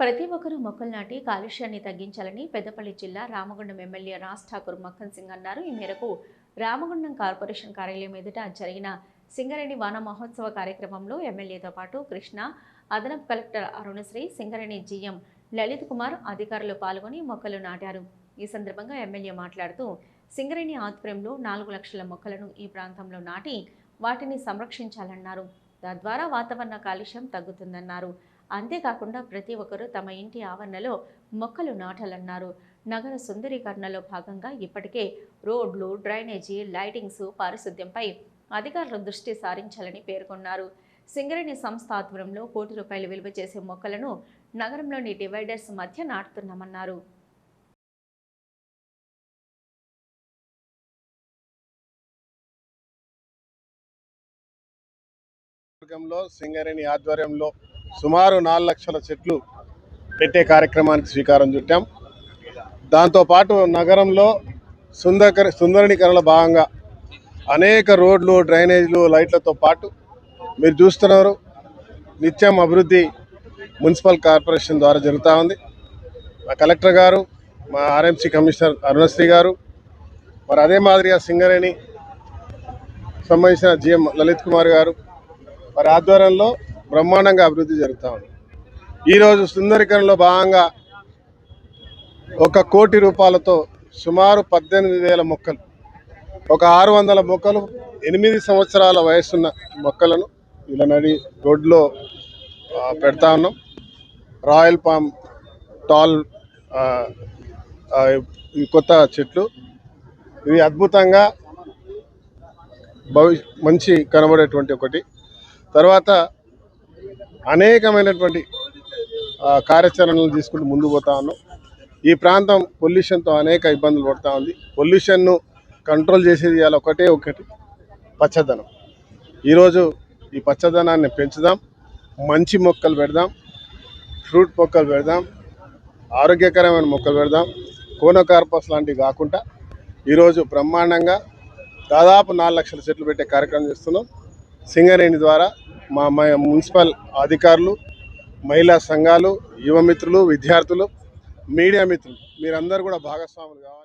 ప్రతి ఒక్కరూ మొక్కలు నాటి కాలుష్యాన్ని తగ్గించాలని పెద్దపల్లి జిల్లా రామగుండం ఎమ్మెల్యే రాజ్ ఠాకూర్ మక్కన్ సింగ్ అన్నారు. ఈ మేరకు రామగుండం కార్పొరేషన్ కార్యాలయం ఎదుట జరిగిన సింగరేణి వన మహోత్సవ కార్యక్రమంలో ఎమ్మెల్యేతో పాటు కృష్ణ అదనపు కలెక్టర్ అరుణశ్రీ సింగరేణి జీఎం లలిత్ కుమార్ అధికారులు పాల్గొని మొక్కలు నాటారు. ఈ సందర్భంగా ఎమ్మెల్యే మాట్లాడుతూ సింగరేణి ఆధ్వర్యంలో నాలుగు లక్షల మొక్కలను ఈ ప్రాంతంలో నాటి వాటిని సంరక్షించాలన్నారు. తద్వారా వాతావరణ కాలుష్యం తగ్గుతుందన్నారు. అంతేకాకుండా ప్రతి ఒక్కరూ తమ ఇంటి ఆవరణలో మొక్కలు నాటాలన్నారు. నగర సుందరీకరణలో భాగంగా ఇప్పటికే రోడ్లు డ్రైనేజీ లైటింగ్స్ పారిశుద్ధ్యంపై అధికారులు దృష్టి సారించాలని పేర్కొన్నారు. సింగరేణి సంస్థ ఆధ్వర్యంలో కోటి రూపాయలు విలువ చేసే మొక్కలను నగరంలోని డివైడర్స్ మధ్య నాటుతున్నామన్నారు. సింగరేణి ఆధ్వర్యంలో సుమారు నాలుగు లక్షల చెట్లు పెట్టే కార్యక్రమానికి శ్రీకారం చుట్టాం. దాంతోపాటు నగరంలో సుందర సుందరణీకరణలో భాగంగా అనేక రోడ్లు డ్రైనేజీలు లైట్లతో పాటు మీరు చూస్తున్నారు. నిత్యం అభివృద్ధి మున్సిపల్ కార్పొరేషన్ ద్వారా జరుగుతూ ఉంది. మా కలెక్టర్ గారు మా ఆర్ఎంసీ కమిషనర్ అరుణశ్రీ గారు మరి అదే మాదిరిగా సింగరేణి సంబంధించిన జిఎం లలిత్ కుమార్ గారు వారి ఆధ్వర్యంలో బ్రహ్మాండంగా అభివృద్ధి జరుగుతూ ఉంది. ఈరోజు సుందరీకరణలో భాగంగా ఒక కోటి రూపాయలతో సుమారు పద్దెనిమిది వేల మొక్కలు ఒక ఆరు వందల మొక్కలు ఎనిమిది సంవత్సరాల వయసున్న మొక్కలను ఇలా నడి రోడ్లో పెడతా ఉన్నాం. రాయల్ పామ్ టాల్ ఈ కొత్త చెట్లు. ఇవి అద్భుతంగా భవి మంచి కనబడేటువంటి ఒకటి. తర్వాత అనేకమైనటువంటి కార్యాచరణలు తీసుకుంటూ ముందు పోతా ఉన్నాం. ఈ ప్రాంతం పొల్యూషన్తో అనేక ఇబ్బందులు పడుతూ ఉంది. పొల్యూషన్ను కంట్రోల్ చేసేది ఇవాళ ఒకటే ఒకటి పచ్చదనం. ఈరోజు ఈ పచ్చదనాన్ని పెంచుదాం మంచి మొక్కలు పెడదాం ఫ్రూట్ మొక్కలు పెడదాం ఆరోగ్యకరమైన మొక్కలు పెడదాం కోనోకార్పస్ లాంటివి కాకుండా ఈరోజు బ్రహ్మాండంగా దాదాపు నాలుగు లక్షల చెట్లు పెట్టే కార్యక్రమం చేస్తున్నాం. సింగరేణి ద్వారా మా మున్సిపల్ అధికారులు మహిళా సంఘాలు యువమిత్రులు విద్యార్థులు మీడియా మిత్రులు మీరందరూ కూడా భాగస్వాములు కావాలి.